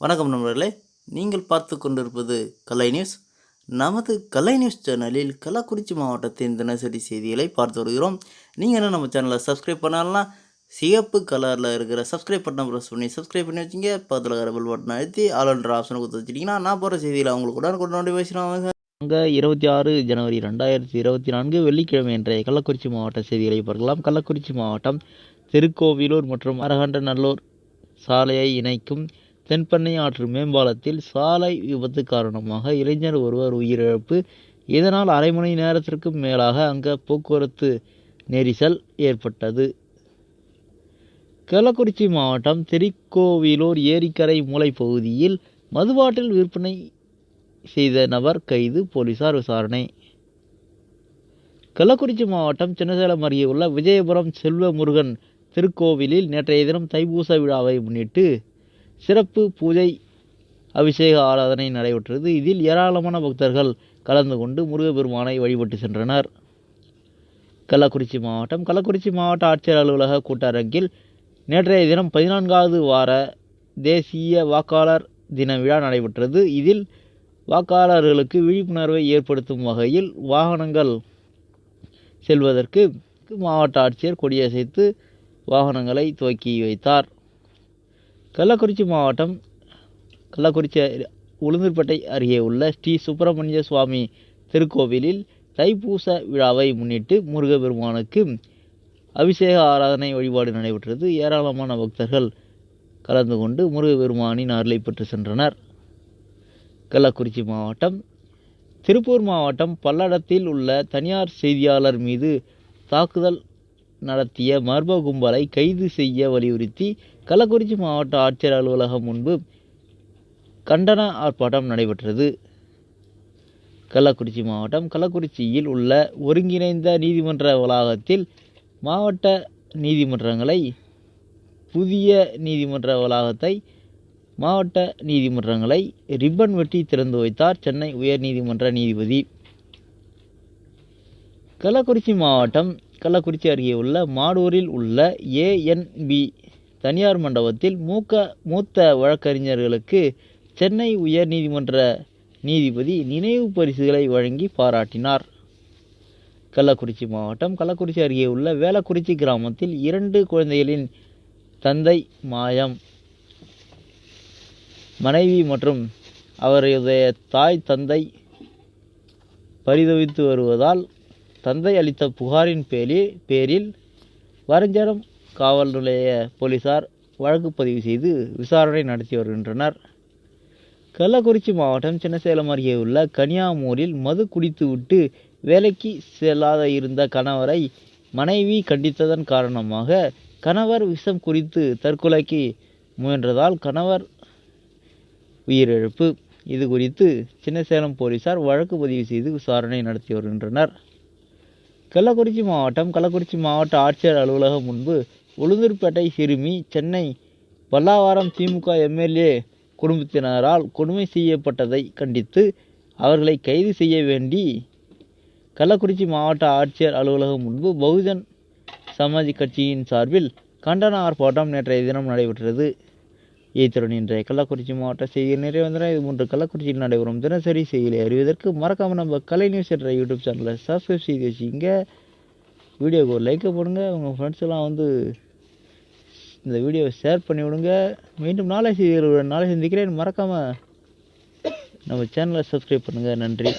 வணக்கம் நண்பர்களே. நீங்கள் பார்த்து கொண்டிருப்பது கலை நியூஸ். நமது கலை நியூஸ் சேனலில் கள்ளக்குறிச்சி மாவட்டத்தின் தினசரி செய்திகளை பார்த்து வருகிறோம். நீங்கள் என்ன நம்ம சேனலை சப்ஸ்கிரைப் பண்ணலாம் சிகப்பு கலரில் இருக்கிற சப்ஸ்கிரைப் பட்டன் ப்ரெஸ் பண்ணி சப்ஸ்கிரைப் பண்ணி வச்சுங்க. பக்கத்தில் இருக்கிற பெல் பட்டன் அழுத்தி ஆளுன்ற ஆப்ஷனை கொடுத்து வச்சிட்டிங்கன்னா நான் போகிற செய்தியில் அவங்களுக்கு உடனுக்குடன் நோட்டிஃபிகேஷன் அங்கே இருபத்தி ஆறு ஜனவரி ரெண்டாயிரத்தி இருபத்தி நான்கு வெள்ளிக்கிழமை இன்றைய கள்ளக்குறிச்சி மாவட்ட செய்திகளை பார்க்கலாம். கள்ளக்குறிச்சி மாவட்டம் திருக்கோவிலூர் மற்றும் அரகண்டநல்லூர் சாலையை இணைக்கும் தென்பெண்ணை ஆற்று மேம்பாலத்தில் சாலை விபத்து காரணமாக இளைஞர் ஒருவர் உயிரிழப்பு. இதனால் அரை மணி நேரத்திற்கும் மேலாக அங்கே போக்குவரத்து நெரிசல் ஏற்பட்டது. கள்ளக்குறிச்சி மாவட்டம் திருக்கோவிலூர் ஏரிக்கரை மூலை பகுதியில் மதுபாட்டில் விற்பனை செய்த நபர் கைது போலீசார் விசாரணை. கள்ளக்குறிச்சி மாவட்டம் சின்னசேலம் அருகே உள்ள விஜயபுரம் செல்வமுருகன் திருக்கோவிலில் நேற்றைய தினம் தைப்பூச விழாவை முன்னிட்டு சிறப்பு பூஜை அபிஷேக ஆராதனை நடைபெற்றது. இதில் ஏராளமான பக்தர்கள் கலந்து கொண்டு முருகப்பெருமானை வழிபட்டு சென்றனர். கள்ளக்குறிச்சி மாவட்டம் கள்ளக்குறிச்சி மாவட்ட ஆட்சியர் அலுவலக கூட்டரங்கில் நேற்றைய தினம் பதினான்காவது வார தேசிய வாக்காளர் தின விழா நடைபெற்றது. இதில் வாக்காளர்களுக்கு விழிப்புணர்வை ஏற்படுத்தும் வகையில் வாகனங்கள் செல்வதற்கு மாவட்ட ஆட்சியர் கொடியசைத்து வாகனங்களை துவக்கி வைத்தார். கள்ளக்குறிச்சி மாவட்டம் கள்ளக்குறிச்சி உளுந்தூர்பேட்டை அருகே உள்ள ஸ்ரீ சுப்பிரமணிய சுவாமி திருக்கோவிலில் தைப்பூச விழாவை முன்னிட்டு முருகப்பெருமானுக்கு அபிஷேக ஆராதனை வழிபாடு நடைபெற்றது. ஏராளமான பக்தர்கள் கலந்து கொண்டு முருகப்பெருமானின் அருளை பெற்று சென்றனர். கள்ளக்குறிச்சி மாவட்டம் திருப்பூர் மாவட்டம் பல்லடத்தில் உள்ள தனியார் செய்தியாளர் மீது தாக்குதல் நடத்திய மர்ம கும்பலை கைது செய்ய வலியுறுத்தி கள்ளக்குறிச்சி மாவட்ட ஆட்சியர் அலுவலகம் முன்பு கண்டன ஆர்ப்பாட்டம் நடைபெற்றது. கள்ளக்குறிச்சி மாவட்டம் கள்ளக்குறிச்சியில் உள்ள ஒருங்கிணைந்த நீதிமன்ற வளாகத்தில் மாவட்ட நீதிமன்றங்களை புதிய நீதிமன்ற வளாகத்தை மாவட்ட நீதிமன்றங்களை ரிப்பன் வெட்டி திறந்து வைத்தார் சென்னை உயர்நீதிமன்ற நீதிபதி. கள்ளக்குறிச்சி மாவட்டம் கள்ளக்குறிச்சி அருகே உள்ள மாடூரில் உள்ள ஏஎன்பி தனியார் மண்டபத்தில் மூக்க மூத்த வழக்கறிஞர்களுக்கு சென்னை உயர்நீதிமன்ற நீதிபதி நினைவு பரிசுகளை வழங்கி பாராட்டினார். கள்ளக்குறிச்சி மாவட்டம் கள்ளக்குறிச்சி அருகே உள்ள வேளக்குறிச்சி கிராமத்தில் இரண்டு குழந்தைகளின் தந்தை மாயம். மனைவி மற்றும் அவருடைய தாய் தந்தை பரிதவித்து வருவதால் தந்தை அளித்த புகாரின் பேரில் பேரில் வரஞ்சரம் காவல் நிலைய போலீசார் வழக்கு பதிவு செய்து விசாரணை நடத்தி வருகின்றனர். கள்ளக்குறிச்சி மாவட்டம் சின்னசேலம் அருகே உள்ள கனியாமூரில் மது குடித்துவிட்டு வேலைக்கு செல்லாத இருந்த கணவரை மனைவி கண்டித்ததன் காரணமாக கணவர் விஷம் குறித்து தற்கொலைக்கு முயன்றதால் கணவர் உயிரிழப்பு. இது குறித்து சின்னசேலம் போலீசார் வழக்கு பதிவு செய்து விசாரணை நடத்தி வருகின்றனர். கள்ளக்குறிச்சி மாவட்டம் கள்ளக்குறிச்சி மாவட்ட ஆட்சியர் அலுவலகம் முன்பு உளுந்தூர்பேட்டை சிறுமி சென்னை பல்லாவரம் திமுக எம்எல்ஏ குடும்பத்தினரால் கொடுமை செய்யப்பட்டதை கண்டித்து அவர்களை கைது செய்ய வேண்டி கள்ளக்குறிச்சி மாவட்ட ஆட்சியர் அலுவலகம் முன்பு பகுஜன் சமாஜ் கட்சியின் சார்பில் கண்டன ஆர்ப்பாட்டம் நேற்றைய தினம் நடைபெற்றது. இத்துடன் இன்றைய கள்ளக்குறிச்சி மாவட்ட செய்திகள் நிறைவந்தன இது மூன்று கள்ளக்குறிச்சியில் நடைபெறும் தினசரி செய்திகளை அறிவதற்கு மறக்காமல் நம்ம கலை நியூஸ் என்ற யூடியூப் சேனலை சப்ஸ்கிரைப் செய்து வச்சுங்க வீடியோக்கு ஒரு லைக்கை போடுங்க. உங்கள் ஃப்ரெண்ட்ஸ் எல்லாம் வந்து இந்த வீடியோவை ஷேர் பண்ணி விடுங்க. மீண்டும் நாளை செய்திகளுடன் நாளை சந்திக்கிறேன். மறக்காமல் நம்ம சேனலை சப்ஸ்கிரைப் பண்ணுங்கள் நன்றி.